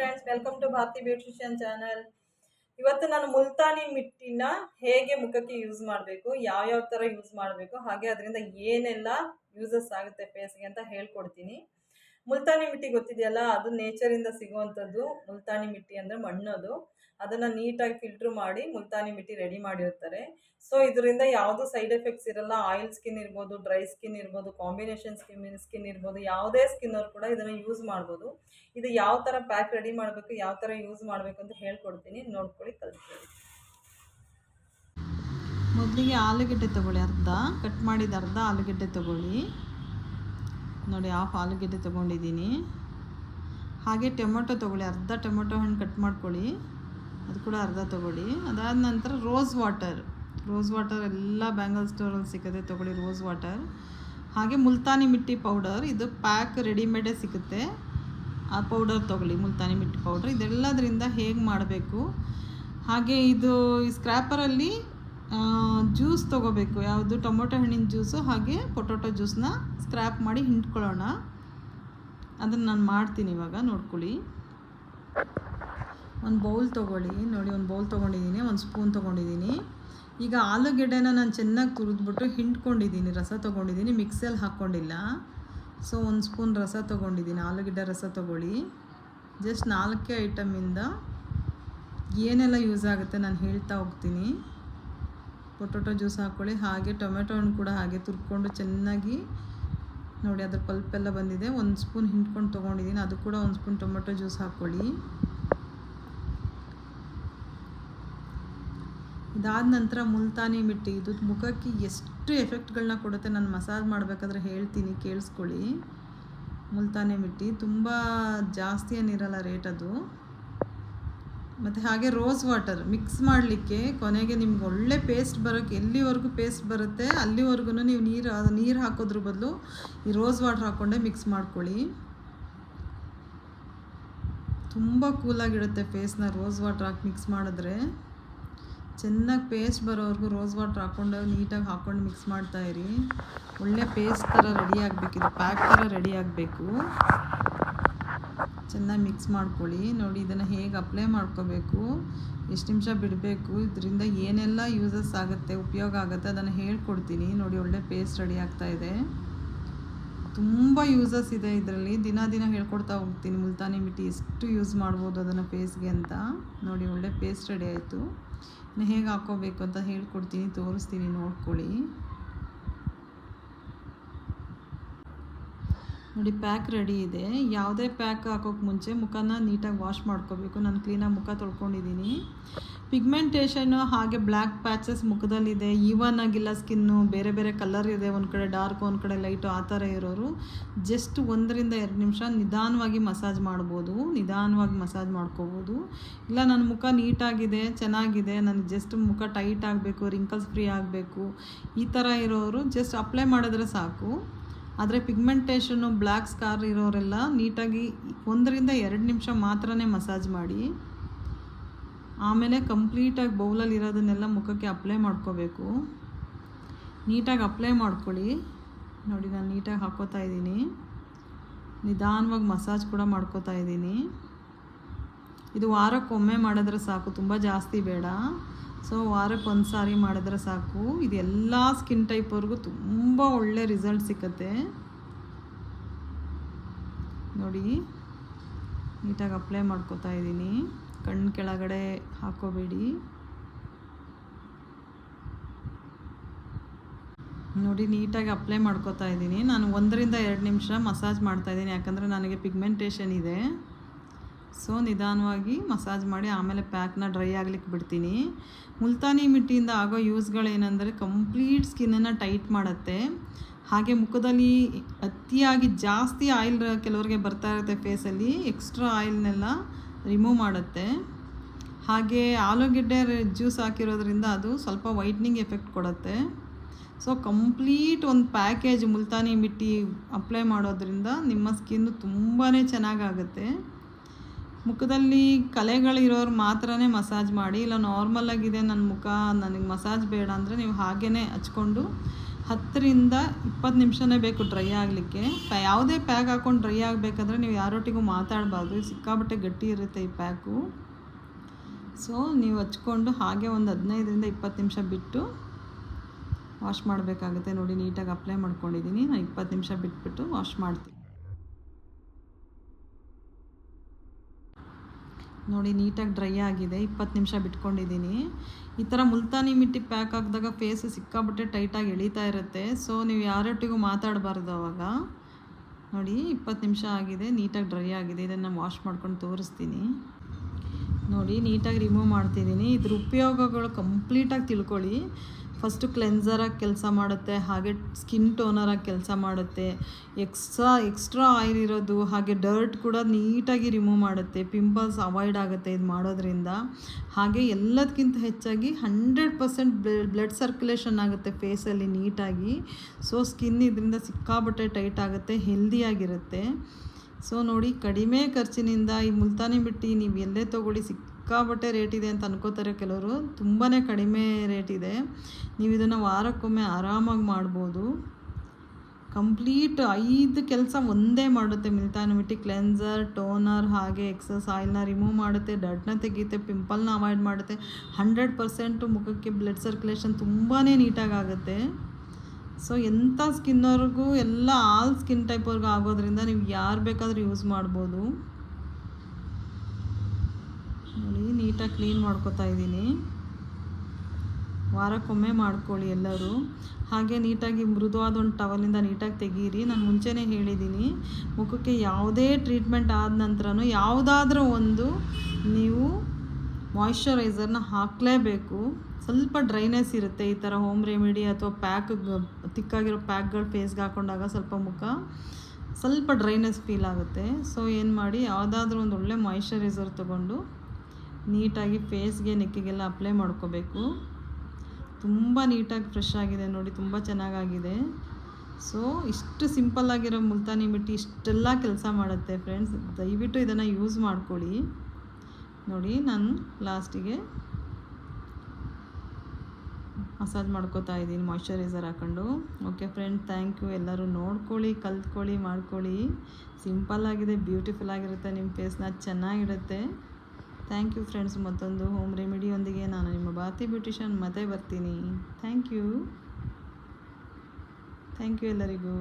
Friends welcome to Bharathi beautician channel ಇವತ್ತು ನಾನು ಮುಲ್ತಾನಿ ಮಿಟ್ಟಿನ ಹೇಗೆ ಮುಖಕ್ಕೆ ಯೂಸ್ ಮಾಡಬೇಕು, ಯಾವ್ಯಾವ ಥರ ಯೂಸ್ ಮಾಡಬೇಕು, ಹಾಗೆ ಅದರಿಂದ ಏನೆಲ್ಲ ಯೂಸಸ್ ಆಗುತ್ತೆ ಫೇಸ್ಗೆ ಅಂತ ಹೇಳ್ಕೊಡ್ತೀನಿ. ಮುಲ್ತಾನಿ ಮಿಟ್ಟಿ ಗೊತ್ತಿದೆಯಲ್ಲ? ಅದು ನೇಚರಿಂದ ಸಿಗುವಂಥದ್ದು. ಮುಲ್ತಾನಿ ಮಿಟ್ಟಿ ಅಂದರೆ ಮಣ್ಣದು. ಅದನ್ನು ನೀಟಾಗಿ ಫಿಲ್ಟ್ರ್ ಮಾಡಿ ಮುಲ್ತಾನಿ ಮಿಟ್ಟಿ ರೆಡಿ ಮಾಡಿರ್ತಾರೆ ಸೊ ಇದರಿಂದ ಯಾವುದೂ ಸೈಡ್ ಎಫೆಕ್ಟ್ಸ್ ಇರಲ್ಲ. ಆಯಿಲ್ ಸ್ಕಿನ್ ಇರ್ಬೋದು ಡ್ರೈ ಸ್ಕಿನ್ ಇರ್ಬೋದು ಕಾಂಬಿನೇಷನ್ ಸ್ಕಿನ್ ಸ್ಕಿನ್ ಇರ್ಬೋದು, ಯಾವುದೇ ಸ್ಕಿನ್ ಅವ್ರು ಕೂಡ ಇದನ್ನು ಯೂಸ್ ಮಾಡ್ಬೋದು. ಇದು ಯಾವ ಥರ ಪ್ಯಾಕ್ ರೆಡಿ ಮಾಡಬೇಕು, ಯಾವ ಥರ ಯೂಸ್ ಮಾಡಬೇಕು ಅಂತ ಹೇಳ್ಕೊಡ್ತೀನಿ. ನೋಡ್ಕೊಳ್ಳಿ ಕಲ್ತೀನಿ ಮೊದಲಿಗೆ ಆಲೂಗಡ್ಡೆ ತೊಗೊಳ್ಳಿ, ಅರ್ಧ. ಕಟ್ ಮಾಡಿದ ಅರ್ಧ ಆಲೂಗಡ್ಡೆ ತೊಗೊಳ್ಳಿ. ನೋಡಿ ಹಾಫ್ ಆಲೂಗೆಡ್ಡೆ ತೊಗೊಂಡಿದ್ದೀನಿ. ಹಾಗೆ ಟೊಮೊಟೊ ತೊಗೊಳ್ಳಿ, ಅರ್ಧ ಟೊಮೊಟೊ ಹಣ್ಣು ಕಟ್ ಮಾಡ್ಕೊಳ್ಳಿ. ಅದು ಕೂಡ ಅರ್ಧ ತೊಗೊಳ್ಳಿ. ಅದಾದ ನಂತರ ರೋಸ್ ವಾಟರ್. ರೋಸ್ ವಾಟರ್ ಎಲ್ಲ ಬ್ಯಾಂಗಲ್ ಸ್ಟೋರಲ್ಲಿ ಸಿಗುತ್ತೆ ತೊಗೊಳ್ಳಿ ರೋಸ್ ವಾಟರ್. ಹಾಗೆ ಮುಲ್ತಾನಿ ಮಿಟ್ಟಿ ಪೌಡರ್. ಇದು ಪ್ಯಾಕ್ ರೆಡಿಮೇಡೇ ಸಿಗುತ್ತೆ. ಆ ಪೌಡರ್ ತೊಗೊಳ್ಳಿ, ಮುಲ್ತಾನಿ ಮಿಟ್ಟಿ ಪೌಡರ್. ಇದೆಲ್ಲದರಿಂದ ಹೇಗೆ ಮಾಡಬೇಕು? ಹಾಗೆ ಇದು ಈ ಸ್ಕ್ರ್ಯಾಪರಲ್ಲಿ ಜ್ಯೂಸ್ ತೊಗೋಬೇಕು. ಯಾವುದು? ಟೊಮೊಟೊ ಹಣ್ಣಿನ ಜ್ಯೂಸು ಹಾಗೆ ಪೊಟೊಟೊ ಜ್ಯೂಸನ್ನ ಸ್ಕ್ರ್ಯಾಪ್ ಮಾಡಿ ಹಿಂಡ್ಕೊಳ್ಳೋಣ. ಅದನ್ನು ನಾನು ಮಾಡ್ತೀನಿ ಇವಾಗ. ನೋಡ್ಕೊಳ್ಳಿ. ಒಂದು ಬೌಲ್ ತೊಗೊಳ್ಳಿ. ನೋಡಿ, ಒಂದು ಬೌಲ್ ತೊಗೊಂಡಿದ್ದೀನಿ. ಒಂದು ಸ್ಪೂನ್ ತೊಗೊಂಡಿದ್ದೀನಿ. ಈಗ ಆಲೂಗೆಡ್ಡೆನ ನಾನು ಚೆನ್ನಾಗಿ ತುರಿದ್ಬಿಟ್ಟು ಹಿಂಡ್ಕೊಂಡಿದ್ದೀನಿ. ರಸ ತೊಗೊಂಡಿದ್ದೀನಿ. ಮಿಕ್ಸಲ್ಲಿ ಹಾಕ್ಕೊಂಡಿಲ್ಲ ಸೊ ಒಂದು ಸ್ಪೂನ್ ರಸ ತೊಗೊಂಡಿದ್ದೀನಿ. ಆಲೂಗೆಡ್ಡೆ ರಸ ತೊಗೊಳ್ಳಿ. ಜಸ್ಟ್ ನಾಲ್ಕೇ ಐಟಮಿಂದ ಏನೆಲ್ಲ ಯೂಸ್ ಆಗುತ್ತೆ ನಾನು ಹೇಳ್ತಾ ಹೋಗ್ತೀನಿ. ಪೊಟೊಟೊ ಜ್ಯೂಸ್ ಹಾಕ್ಕೊಳ್ಳಿ ಹಾಗೆ ಟೊಮೆಟೊ ಹಣ್ಣು ಕೂಡ ಹಾಗೆ ತುರ್ಕೊಂಡು ಚೆನ್ನಾಗಿ ನೋಡಿ ಅದ್ರ ಪಲ್ಪೆಲ್ಲ ಬಂದಿದೆ. ಒಂದು ಸ್ಪೂನ್ ಹಿಂಡ್ಕೊಂಡು ತೊಗೊಂಡಿದ್ದೀನಿ ಅದು ಕೂಡ ಒಂದು ಸ್ಪೂನ್ ಟೊಮೆಟೊ ಜ್ಯೂಸ್ ಹಾಕ್ಕೊಳ್ಳಿ ಇದಾದ ನಂತರ ಮುಲ್ತಾನಿ ಮಿಟ್ಟಿ. ಇದು ಮುಖಕ್ಕೆ ಎಷ್ಟು ಎಫೆಕ್ಟ್ಗಳನ್ನ ಕೊಡುತ್ತೆ ನಾನು ಮಸಾಜ್ ಮಾಡಬೇಕಾದ್ರೆ ಹೇಳ್ತೀನಿ, ಕೇಳಿಸ್ಕೊಳ್ಳಿ. ಮುಲ್ತಾನಿ ಮಿಟ್ಟಿ. ತುಂಬ ಜಾಸ್ತಿ ಏನಿರಲ್ಲ ರೇಟ್ ಅದು. ಮತ್ತು ಹಾಗೆ ರೋಸ್ ವಾಟರ್ ಮಿಕ್ಸ್ ಮಾಡಲಿಕ್ಕೆ ಕೊನೆಗೆ ನಿಮ್ಗೆ ಒಳ್ಳೆ ಪೇಸ್ಟ್ ಬರೋಕ್ಕೆ ಎಲ್ಲಿವರೆಗೂ ಪೇಸ್ಟ್ ಬರುತ್ತೆ ಅಲ್ಲಿವರೆಗೂ ನೀವು ನೀರು ಅದು ನೀರು ಹಾಕೋದ್ರ ಬದಲು ಈ ರೋಸ್ ವಾಟರ್ ಹಾಕ್ಕೊಂಡೆ ಮಿಕ್ಸ್ ಮಾಡ್ಕೊಳ್ಳಿ. ತುಂಬ ಕೂಲಾಗಿಡುತ್ತೆ ಫೇಸ್ನ ರೋಸ್ ವಾಟರ್ ಹಾಕಿ ಮಿಕ್ಸ್ ಮಾಡಿದ್ರೆ. ಚೆನ್ನಾಗಿ ಪೇಸ್ಟ್ ಬರೋವರೆಗೂ ರೋಸ್ ವಾಟರ್ ಹಾಕ್ಕೊಂಡು ನೀಟಾಗಿ ಹಾಕ್ಕೊಂಡು ಮಿಕ್ಸ್ ಮಾಡ್ತಾಯಿರಿ ಒಳ್ಳೆ ಪೇಸ್ಟ್ ಥರ ರೆಡಿ ಆಗಬೇಕು ಇದು ಪ್ಯಾಕ್ ಥರ ರೆಡಿ ಆಗಬೇಕು. ಚೆನ್ನಾಗಿ ಮಿಕ್ಸ್ ಮಾಡ್ಕೊಳ್ಳಿ. ನೋಡಿ ಇದನ್ನು ಹೇಗೆ ಅಪ್ಲೈ ಮಾಡ್ಕೋಬೇಕು. ಎಷ್ಟು ನಿಮಿಷ ಬಿಡಬೇಕು. ಇದರಿಂದ ಏನೆಲ್ಲ ಯೂಸಸ್ ಆಗುತ್ತೆ, ಉಪಯೋಗ ಆಗುತ್ತೆ ಅದನ್ನು ಹೇಳ್ಕೊಡ್ತೀನಿ. ನೋಡಿ ಒಳ್ಳೆ ಪೇಸ್ಟ್ ರೆಡಿ ಆಗ್ತಾ ಇದೆ. ತುಂಬ ಯೂಸಸ್ ಇದೆ ಇದರಲ್ಲಿ. ದಿನ ದಿನ ಹೇಳ್ಕೊಡ್ತಾ ಹೋಗ್ತೀನಿ. ಮುಲ್ತಾನಿ ಮಿಟ್ಟಿ ಎಷ್ಟು ಯೂಸ್ ಮಾಡ್ಬೋದು ಅದನ್ನು ಪೇಸ್ಗೆ ಅಂತ. ನೋಡಿ ಒಳ್ಳೆ ಪೇಸ್ಟ್ ರೆಡಿ ಆಯಿತು. ಇನ್ನು ಹೇಗೆ ಹಾಕೋಬೇಕು ಅಂತ ಹೇಳ್ಕೊಡ್ತೀನಿ, ತೋರಿಸ್ತೀನಿ, ನೋಡ್ಕೊಳ್ಳಿ. ನೋಡಿ ಪ್ಯಾಕ್ ರೆಡಿ ಇದೆ. ಯಾವುದೇ ಪ್ಯಾಕ್ ಹಾಕೋಕ್ಕೆ ಮುಂಚೆ ಮುಖನ ನೀಟಾಗಿ ವಾಶ್ ಮಾಡ್ಕೋಬೇಕು. ನಾನು ಕ್ಲೀನಾಗಿ ಮುಖ ತೊಳ್ಕೊಂಡಿದ್ದೀನಿ ಪಿಗ್ಮೆಂಟೇಷನ್ನು ಹಾಗೆ ಬ್ಲ್ಯಾಕ್ ಪ್ಯಾಚಸ್ ಮುಖದಲ್ಲಿದೆ. ಈವನ್ ಆಗಿಲ್ಲ ಸ್ಕಿನ್ನು ಬೇರೆ ಬೇರೆ ಕಲರ್ ಇದೆ. ಒಂದು ಕಡೆ ಡಾರ್ಕ್ ಒಂದು ಕಡೆ ಲೈಟು ಆ ಥರ ಇರೋರು ಜಸ್ಟ್ ಒಂದರಿಂದ ಎರಡು ನಿಮಿಷ ನಿಧಾನವಾಗಿ ಮಸಾಜ್ ಮಾಡ್ಬೋದು. ನಿಧಾನವಾಗಿ ಮಸಾಜ್ ಮಾಡ್ಕೋಬೋದು. ಇಲ್ಲ ನನ್ನ ಮುಖ ನೀಟಾಗಿದೆ, ಚೆನ್ನಾಗಿದೆ, ನನಗೆ ಜಸ್ಟ್ ಮುಖ ಟೈಟ್ ಆಗಬೇಕು ರಿಂಕಲ್ಸ್ ಫ್ರೀ ಆಗಬೇಕು, ಈ ಥರ ಇರೋರು ಜಸ್ಟ್ ಅಪ್ಲೈ ಮಾಡಿದ್ರೆ ಸಾಕು. ಆದರೆ ಪಿಗ್ಮೆಂಟೇಷನ್ನು ಬ್ಲ್ಯಾಕ್ ಸ್ಕಾರ್ ಇರೋರೆಲ್ಲ ನೀಟಾಗಿ ಒಂದರಿಂದ ಎರಡು ನಿಮಿಷ ಮಾತ್ರನೇ ಮಸಾಜ್ ಮಾಡಿ. ಆಮೇಲೆ ಕಂಪ್ಲೀಟಾಗಿ ಬೌಲಲ್ಲಿ ಇರೋದನ್ನೆಲ್ಲ ಮುಖಕ್ಕೆ ಅಪ್ಲೈ ಮಾಡ್ಕೋಬೇಕು. ನೀಟಾಗಿ ಅಪ್ಲೈ ಮಾಡ್ಕೊಳ್ಳಿ. ನೋಡಿ, ನಾನು ನೀಟಾಗಿ ಹಾಕೋತಾ ಇದ್ದೀನಿ. ನಿಧಾನವಾಗಿ ಮಸಾಜ್ ಕೂಡ ಮಾಡ್ಕೋತಾ ಇದ್ದೀನಿ. ಇದು ವಾರಕ್ಕೊಮ್ಮೆ ಮಾಡಿದ್ರೆ ಸಾಕು, ತುಂಬ ಜಾಸ್ತಿ ಬೇಡ. ಸೊ ವಾರಕ್ಕೆ ಒಂದು ಸಾರಿ ಮಾಡಿದ್ರೆ ಸಾಕು. ಇದು ಎಲ್ಲ ಸ್ಕಿನ್ ಟೈಪ್ವರೆಗೂ ತುಂಬ ಒಳ್ಳೆ ರಿಸಲ್ಟ್ ಸಿಕ್ಕತ್ತೆ. ನೋಡಿ, ನೀಟಾಗಿ ಅಪ್ಲೈ ಮಾಡ್ಕೋತಾ ಇದ್ದೀನಿ. ಕಣ್ಣು ಕೆಳಗಡೆ ಹಾಕೋಬೇಡಿ. ನೋಡಿ, ನೀಟಾಗಿ ಅಪ್ಲೈ ಮಾಡ್ಕೋತಾ ಇದ್ದೀನಿ. ನಾನು ಒಂದರಿಂದ ಎರಡು ನಿಮಿಷ ಮಸಾಜ್ ಮಾಡ್ತಾ ಇದ್ದೀನಿ. ಯಾಕಂದರೆ ನನಗೆ ಪಿಗ್ಮೆಂಟೇಷನ್ ಇದೆ. ಸೊ ನಿಧಾನವಾಗಿ ಮಸಾಜ್ ಮಾಡಿ ಆಮೇಲೆ ಪ್ಯಾಕ್ನ ಡ್ರೈ ಆಗ್ಲಿಕ್ಕೆ ಬಿಡ್ತೀನಿ. ಮುಲ್ತಾನಿ ಮಿಟ್ಟಿಯಿಂದ ಆಗೋ ಯೂಸ್ಗಳೇನೆಂದರೆ ಕಂಪ್ಲೀಟ್ ಸ್ಕಿನ್ನನ್ನು ಟೈಟ್ ಮಾಡುತ್ತೆ. ಹಾಗೆ ಮುಖದಲ್ಲಿ ಅತಿಯಾಗಿ ಜಾಸ್ತಿ ಆಯಿಲ್ ಕೆಲವರಿಗೆ ಬರ್ತಾ ಇರುತ್ತೆ ಫೇಸಲ್ಲಿ, ಎಕ್ಸ್ಟ್ರಾ ಆಯಿಲ್ನೆಲ್ಲ ರಿಮೂವ್ ಮಾಡುತ್ತೆ. ಹಾಗೆ ಆಲೂಗೆಡ್ಡೆ ಜ್ಯೂಸ್ ಹಾಕಿರೋದ್ರಿಂದ ಅದು ಸ್ವಲ್ಪ ವೈಟ್ನಿಂಗ್ ಎಫೆಕ್ಟ್ ಕೊಡುತ್ತೆ. ಸೊ ಕಂಪ್ಲೀಟ್ ಒಂದು ಪ್ಯಾಕೇಜ್ ಮುಲ್ತಾನಿ ಮಿಟ್ಟಿ ಅಪ್ಲೈ ಮಾಡೋದ್ರಿಂದ ನಿಮ್ಮ ಸ್ಕಿನ್ನು ತುಂಬಾ ಚೆನ್ನಾಗಾಗುತ್ತೆ. ಮುಖದಲ್ಲಿ ಕಲೆಗಳಿರೋರು ಮಾತ್ರನೇ ಮಸಾಜ್ ಮಾಡಿ, ಇಲ್ಲ ನಾರ್ಮಲ್ ಆಗಿದೆ ನನ್ನ ಮುಖ, ನನಗೆ ಮಸಾಜ್ ಬೇಡ ಅಂದರೆ ನೀವು ಹಾಗೇ ಹಚ್ಕೊಂಡು ಹತ್ತರಿಂದ ಇಪ್ಪತ್ತು ನಿಮಿಷನೇ ಬೇಕು ಡ್ರೈ ಆಗಲಿಕ್ಕೆ. ಯಾವುದೇ ಪ್ಯಾಕ್ ಹಾಕ್ಕೊಂಡು ಡ್ರೈ ಆಗಬೇಕಾದ್ರೆ ನೀವು ಯಾರೊಟ್ಟಿಗೂ ಮಾತಾಡಬಾರ್ದು ಸಿಕ್ಕಾಬಟ್ಟೆ ಗಟ್ಟಿ ಇರುತ್ತೆ ಈ ಪ್ಯಾಕು ಸೊ ನೀವು ಹಚ್ಕೊಂಡು ಹಾಗೆ ಒಂದು ಹದಿನೈದರಿಂದ ಇಪ್ಪತ್ತು ನಿಮಿಷ ಬಿಟ್ಟು ವಾಶ್ ಮಾಡಬೇಕಾಗುತ್ತೆ. ನೋಡಿ, ನೀಟಾಗಿ ಅಪ್ಲೈ ಮಾಡ್ಕೊಂಡಿದ್ದೀನಿ ನಾನು ಇಪ್ಪತ್ತು ನಿಮಿಷ ಬಿಟ್ಬಿಟ್ಟು ವಾಶ್ ಮಾಡ್ತೀನಿ. ನೋಡಿ, ನೀಟಾಗಿ ಡ್ರೈ ಆಗಿದೆ. ಇಪ್ಪತ್ತು ನಿಮಿಷ ಬಿಟ್ಕೊಂಡಿದ್ದೀನಿ. ಈ ಥರ ಮುಲ್ತಾನಿ ಮಿಟ್ಟಿ ಪ್ಯಾಕ್ ಹಾಕಿದಾಗ ಫೇಸ್ ಸಿಕ್ಕಾಬಟ್ಟೆ ಟೈಟಾಗಿ ಎಳೀತಾ ಇರುತ್ತೆ. ಸೊ, ನೀವು ಯಾರೊಟ್ಟಿಗೂ ಮಾತಾಡಬಾರ್ದು ಅವಾಗ. ನೋಡಿ, ಇಪ್ಪತ್ತು ನಿಮಿಷ ಆಗಿದೆ. ನೀಟಾಗಿ ಡ್ರೈ ಆಗಿದೆ. ಇದನ್ನು ವಾಶ್ ಮಾಡ್ಕೊಂಡು ತೋರಿಸ್ತೀನಿ. ನೋಡಿ, ನೀಟಾಗಿ ರಿಮೂವ್ ಮಾಡ್ತಿದ್ದೀನಿ. ಇದ್ರ ಉಪಯೋಗಗಳು ಕಂಪ್ಲೀಟಾಗಿ ತಿಳ್ಕೊಳ್ಳಿ. ಫಸ್ಟು ಕ್ಲೆನ್ಸರಾಗಿ ಕೆಲಸ ಮಾಡುತ್ತೆ, ಹಾಗೆ ಸ್ಕಿನ್ ಟೋನರಾಗಿ ಕೆಲಸ ಮಾಡುತ್ತೆ. ಎಕ್ಸ್ಟ್ರಾ ಎಕ್ಸ್ಟ್ರಾ ಆಯಿಲ್ ಇರೋದು, ಹಾಗೆ ಡರ್ಟ್ ಕೂಡ ನೀಟಾಗಿ ರಿಮೂವ್ ಮಾಡುತ್ತೆ, ಪಿಂಪಲ್ಸ್ ಅವಾಯ್ಡ್ ಆಗುತ್ತೆ ಇದು ಮಾಡೋದ್ರಿಂದ. ಹಾಗೆ ಎಲ್ಲದಕ್ಕಿಂತ ಹೆಚ್ಚಾಗಿ ಹಂಡ್ರೆಡ್ ಪರ್ಸೆಂಟ್ ಬ್ಲಡ್ ಸರ್ಕ್ಯುಲೇಷನ್ ಆಗುತ್ತೆ ಫೇಸಲ್ಲಿ ನೀಟಾಗಿ. ಸೊ, ಸ್ಕಿನ್ ಇದರಿಂದ ಸಿಕ್ಕಾಬಟ್ಟೆ ಟೈಟ್ ಆಗುತ್ತೆ ಹೆಲ್ದಿಯಾಗಿರುತ್ತೆ ಸೊ ನೋಡಿ, ಕಡಿಮೆ ಖರ್ಚಿನಿಂದ ಈ ಮುಲ್ತಾನಿ ಮಿಟ್ಟಿ ನೀವು ಎಲ್ಲೇ ತೊಗೊಳ್ಳಿ ಸಿಕ್ಕಾಬಟ್ಟೆ ರೇಟ್ ಇದೆ ಅಂತ ಅನ್ಕೋತಾರೆ ಕೆಲವರು. ತುಂಬಾ ಕಡಿಮೆ ರೇಟ್ ಇದೆ. ನೀವು ಇದನ್ನು ವಾರಕ್ಕೊಮ್ಮೆ ಆರಾಮಾಗಿ ಮಾಡ್ಬೋದು. ಕಂಪ್ಲೀಟ್ ಐದು ಕೆಲಸ ಒಂದೇ ಮಾಡುತ್ತೆ. ಮುಲ್ತಾನಿ ಮಿಟ್ಟಿ ಕ್ಲೆನ್ಸರ್, ಟೋನರ್, ಹಾಗೆ ಎಕ್ಸಸ್ ಆಯಿಲ್ನ ರಿಮೂವ್ ಮಾಡುತ್ತೆ. ಡಡ್ನ ತೆಗೆಯುತ್ತೆ. ಪಿಂಪಲ್ನ ಅವಾಯ್ಡ್ ಮಾಡುತ್ತೆ. ಹಂಡ್ರೆಡ್ ಪರ್ಸೆಂಟು ಮುಖಕ್ಕೆ ಬ್ಲಡ್ ಸರ್ಕ್ಯುಲೇಷನ್ ತುಂಬಾ ನೀಟಾಗಿ ಆಗುತ್ತೆ. ಸೊ ಎಂಥ ಸ್ಕಿನ್ನವ್ರಿಗೂ ಎಲ್ಲ ಆಲ್ ಸ್ಕಿನ್ ಟೈಪ್ವ್ರಿಗೂ ಆಗೋದ್ರಿಂದ ನೀವು ಯಾರು ಬೇಕಾದರೂ ಯೂಸ್ ಮಾಡ್ಬೋದು. ನೋಡಿ, ನೀಟಾಗಿ ಕ್ಲೀನ್ ಮಾಡ್ಕೊತಾ ಇದ್ದೀನಿ. ವಾರಕ್ಕೊಮ್ಮೆ ಮಾಡ್ಕೊಳ್ಳಿ ಎಲ್ಲರೂ. ಹಾಗೆ ನೀಟಾಗಿ ಮೃದುವಾದ ಒಂದು ಟವಲಿಂದ ನೀಟಾಗಿ ತೆಗೀರಿ. ನಾನು ಮುಂಚೆನೇ ಹೇಳಿದ್ದೀನಿ, ಮುಖಕ್ಕೆ ಯಾವುದೇ ಟ್ರೀಟ್ಮೆಂಟ್ ಆದ ನಂತರನೂ ಯಾವುದಾದ್ರೂ ಒಂದು ನೀವು ಮಾಯ್ಶ್ಚರೈಸರ್ನ ಹಾಕಲೇಬೇಕು. ಸ್ವಲ್ಪ ಡ್ರೈನೆಸ್ ಇರುತ್ತೆ ಈ ಥರ ಹೋಮ್ ರೆಮಿಡಿ ಅಥವಾ ಪ್ಯಾಕ್ ತಿಕ್ಕಾಗಿರೋ ಪ್ಯಾಕ್ಗಳು ಫೇಸ್ಗೆ ಹಾಕೊಂಡಾಗ ಸ್ವಲ್ಪ ಮುಖ, ಸ್ವಲ್ಪ ಡ್ರೈನೆಸ್ ಫೀಲ್ ಆಗುತ್ತೆ. ಸೊ ಏನು ಮಾಡಿ, ಯಾವುದಾದ್ರೂ ಒಂದು ಒಳ್ಳೆ ಮಾಯ್ಶ್ಚರೈಸರ್ ತೊಗೊಂಡು ನೀಟಾಗಿ ಫೇಸ್ಗೆ ನೆಕ್ಕಿಗೆಲ್ಲ ಅಪ್ಲೈ ಮಾಡ್ಕೋಬೇಕು. ತುಂಬ ನೀಟಾಗಿ ಫ್ರೆಶ್ ಆಗಿದೆ ನೋಡಿ, ತುಂಬ ಚೆನ್ನಾಗಾಗಿದೆ. ಸೊ ಇಷ್ಟು ಸಿಂಪಲ್ ಆಗಿರೋ ಮುಲ್ತಾನಿ ಮಿಟ್ಟಿ ಇಷ್ಟೆಲ್ಲ ಕೆಲಸ ಮಾಡುತ್ತೆ ಫ್ರೆಂಡ್ಸ್ ದಯವಿಟ್ಟು ಇದನ್ನು ಯೂಸ್ ಮಾಡ್ಕೊಳ್ಳಿ. ನೋಡಿ, ನಾನು ಲಾಸ್ಟಿಗೆ ಮಸಾಜ್ ಮಾಡ್ಕೋತಾ ಇದ್ದೀನಿ ಮಾಯ್ಶ್ಚರೈಸರ್ ಹಾಕೊಂಡು. ಓಕೆ ಫ್ರೆಂಡ್ ಥ್ಯಾಂಕ್ ಯು ಎಲ್ಲರೂ ನೋಡ್ಕೊಳ್ಳಿ, ಕಲ್ತ್ಕೊಳ್ಳಿ, ಮಾಡ್ಕೊಳ್ಳಿ. ಸಿಂಪಲ್ ಆಗಿದೆ ಬ್ಯೂಟಿಫುಲ್ ಆಗಿರುತ್ತೆ ನಿಮ್ಮ ಫೇಸ್ನ ಚೆನ್ನಾಗಿರುತ್ತೆ. ಥ್ಯಾಂಕ್ ಯು ಫ್ರೆಂಡ್ಸ್ ಮತ್ತೊಂದು ಹೋಮ್ ರೆಮಿಡಿಯೊಂದಿಗೆ ನಾನು ನಿಮ್ಮ ಭಾರತಿ ಬ್ಯೂಟಿಷಿಯನ್ ಮತ್ತೆ ಬರ್ತೀನಿ. ಥ್ಯಾಂಕ್ ಯು ಥ್ಯಾಂಕ್ ಯು ಎಲ್ಲರಿಗೂ.